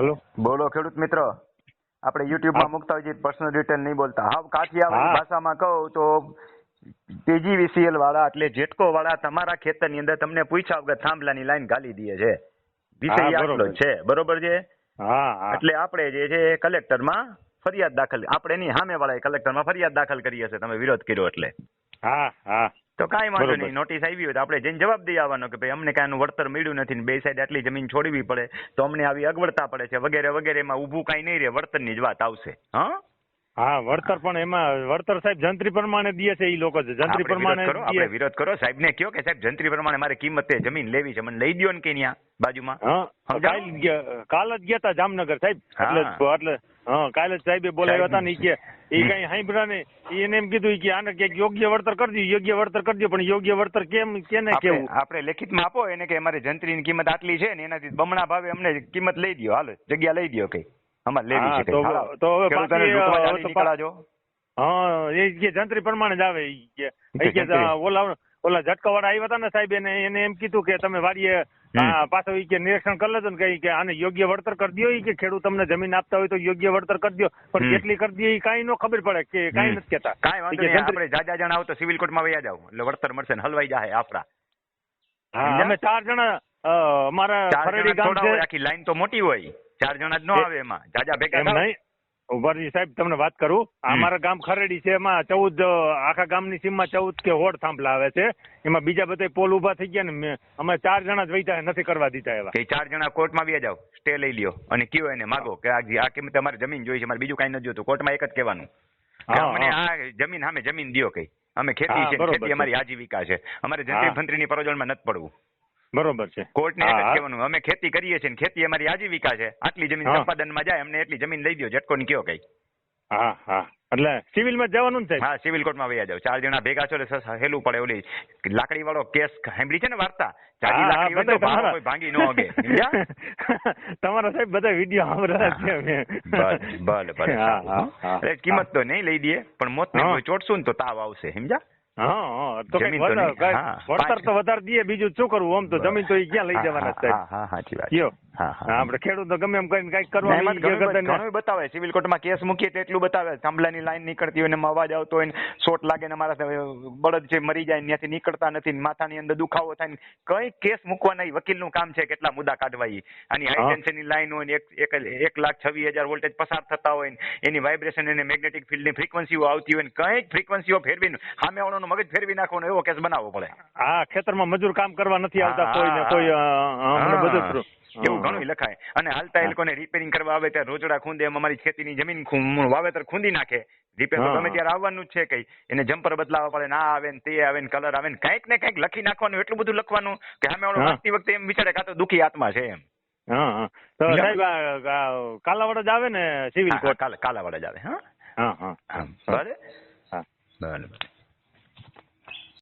Hello બોલો ખેડૂત મિત્ર. આપણે યુટ્યુબમાં. મુકતા હોય પર્સનલ ડિટેલ નહીં બોલતા. હા. કાઠિયાવાડી ભાષામાં કહું તો પીજીવીસીએલ વાળા એટલે જેટકો વાળા તમારા ખેતરની અંદર તમને પૂછ્યા વગર થાંભલાની લાઈન ગાલી દે છે. વિષય આટલો. છે બરોબર છે? એટલે આપણે જે છે કલેક્ટરમાં ફરિયાદ દાખલ આપણે એની સામે વાળા કલેક્ટરમાં ફરિયાદ દાખલ કરી હશે તમે વિરોધ કર્યો એટલે. હા હા. તો કાંઈ વાંધો નહીં નોટિસ આવી હોય તો આપણે જઈને જવાબ દઈ આવવાનો કે ભાઈ અમને કાંઈનું વળતર મળ્યું નથી ને બે સાઈડ આટલી જમીન છોડવી પડે તો અમને આવી અગવડતા પડે છે વગેરે વગેરે એમાં ઊભું કાંઈ નહીં રહે વળતરની જ વાત આવશે. હા? હા વળતર પણ એમાં વળતર સાહેબ જંત્રી પ્રમાણે દે છે એ લોકો જંત્રી પ્રમાણે કરો આપણે વિરોધ કરો. સાહેબ ને કયો કે સાહેબ જંત્રી પ્રમાણે મારે કિંમતે જમીન લેવી છે મને લઈ દો ને કે ત્યાં બાજુમાં? કાલ જ ગયા તા જામનગર સાહેબ એટલે એટલે હા કાલે સાહેબે બોલાવ્યા હતા ને કે એ કઈ સાંભળ્યા ને એને એમ કીધું કે આને ક્યાંક યોગ્ય વળતર કરજો યોગ્ય વળતર કરજો પણ યોગ્ય વળતર કેમ કેને કેવું? આપણે લેખિતમાં આપો એને કે અમારે જંત્રીની કિંમત આટલી છે ને એનાથી બમણા ભાવે અમને કિંમત લઈ દો હાલો જગ્યા લઈ દો કઈ. અમારે લેવી છે તો- હવે તો નીકળાજો. હા એ કે જંત્રી પ્રમાણે જ આવે ઈ કે. કે. ઓલા ઓલા ઝટકાવાળા આવ્યા હતા ને સાહેબ એને એને એમ કીધું કે તમે વાડીએ પાછો ઈ કે નિરીક્ષણ કરી લેજો ને કઈ કે આને યોગ્ય વળતર કરી દો ઈ કે ખેડૂત તમને જમીન આપતા હોય તો યોગ્ય વળતર કરી દો પણ કેટલી કરી દે ઈ કઈ નો ખબર પડે કે કઈ નથી કેતા કઈ વાંધો નહીં. આપણે જાજા જણા આવો તો સિવિલ કોર્ટમાં વયા જાવ એટલે વળતર મળશે ને હલવાઈ જાય આપડા હા અમે ચાર જણા અમારા ફરેડી ગામ છે. આખી લાઈન તો મોટી હોય. ચાર જણા જ ન આવે એમાં. જાજા ભેગા નહીં. ઉભારજી સાહેબ તમને વાત કરું? અમારા ગામ ખરેડી છે એમાં ચૌદ આખા ગામની સીમમાં ચૌદ કે હોડ થાંભલા આવે છે. એમાં બીજા બધા પોલ ઊભા થઈ ગયા ને અમે ચાર જણા જ વૈતા નથી કરવા દીધા એવા. કે ચાર જણા કોર્ટમાં બે જાવ સ્ટે લઈ લ્યો અને કયો એને માગો કે આ આ કિંમતે અમારે જમીન જોઈ છે મારે બીજું કાંઈ નથી જોતું કોર્ટમાં એક જ કહેવાનું. અમને આ જમીન સામે જમીન દિયો કઈ. અમે ખેતી છે ખેતી અમારી આજીવિકા છે. અમારે. જંત્રી ફંત્રીની પરોજણમાં નથી પડવું. બરોબર છે. કોર્ટને એક જ કહેવાનું અમે ખેતી કરીએ છીએ ખેતી અમારી આજીવિકા છે. આટલી જમીન સંપાદનમાં જાય અમને એટલી જમીન લઈ દો ઝટકો ને કયો કઈ. હા હા. એટલે સિવિલમાં જવાનું ને હા સિવિલ કોર્ટમાં વયા જાવ ચાર જણા ભેગા છો એટલે હેલું પડે ઓલી લાકડી વાળો કેસ સાંભળી છે ને વાર્તા? હા, લાકડી હોય તો કોઈ ભાંગી ન હોગે તમારા સાહેબ બધા વીડિયો સાંભળ્યા છે હા, હા, એટલે કિંમત તો નહીં લઈ દઈએ પણ મોત ને ચોટશું ને તો તાવ આવશે. સમજ્યા? હા હા તો કંઈક જમીન તો વધારે- નહીં. કંઈક હા, વળતર તો વધારે દઈએ બીજું શું કરવું? આમ તો જમીન તો ઈ ક્યાં લઈ જવાના છે હા હા સાચી વાત. કયો હા હા. હા, આપણે ખેડૂત તો ગમે એમ કરીને કંઈક ના, કરવા એમાં ઈ ઘણું કરતા કરતા ને- ઘણું બતાવે. સિવિલ કોર્ટમાં કેસ મૂકીએ એટલું બતાવે. થાંભલાની લાઈન નીકળતી હોય ને અવાજ આવતો હોય ને શોટ લાગે ને મારા બળદ છે મરી જાય ત્યાંથી નીકળતા નથી માથાની અંદર દુખાવો થાય ને કઈ કેસ મૂકવાના વકીલ વકીલનું કામ છે કેટલા મુદ્દા કાઢવા અને આની હાઈ ટેન્શનની લાઈન હોય ને એક એક એક લાખ છવ્વીસ હજાર વોલ્ટેજ પસાર થતા હોય ને એની વાઇબ્રેશન અને મેગ્નેટિક ફિલ્ડની ફ્રીક્વન્સીઓ આવતી હોય ને કંઈક ફ્રીક્વન્સીઓ ફેરવીને સામે વાળાનું મગજ ફેરવી નાખવાનો એવો કેસ બનાવવો પડે. હા ખેતરમાં મજૂર કામ કરવા નથી આવતા કોઈ ને કોઈ. બધું એવું ઘણું લખાય. અને હાલતા એ લોકોને રિપેરિંગ કરવા આવે ત્યારે રોજડા ખૂંદે એમ અમારી ખેતીની જમીન વાવેતર ખૂંદી નાખે. રિપેર તો ગમે ત્યારે આવવાનું જ છે કઈ. એને જમ્પર બદલાવા પડે ના આવે ને તે આવે ને કલર આવે ને કંઈક ને કંઈક લખી નાખવાનું એટલું બધું લખવાનું કે સામે વાળો વાંચતી વખતે એમ વિચારે કાં તો દુખી આત્મા છે એમ. હા તો સાહેબ કાલાવાડ જ આવે ને સિવિલ કોર્ટ? કાલે કાલાવાડા જ આવે હા. હા ભલે ભલે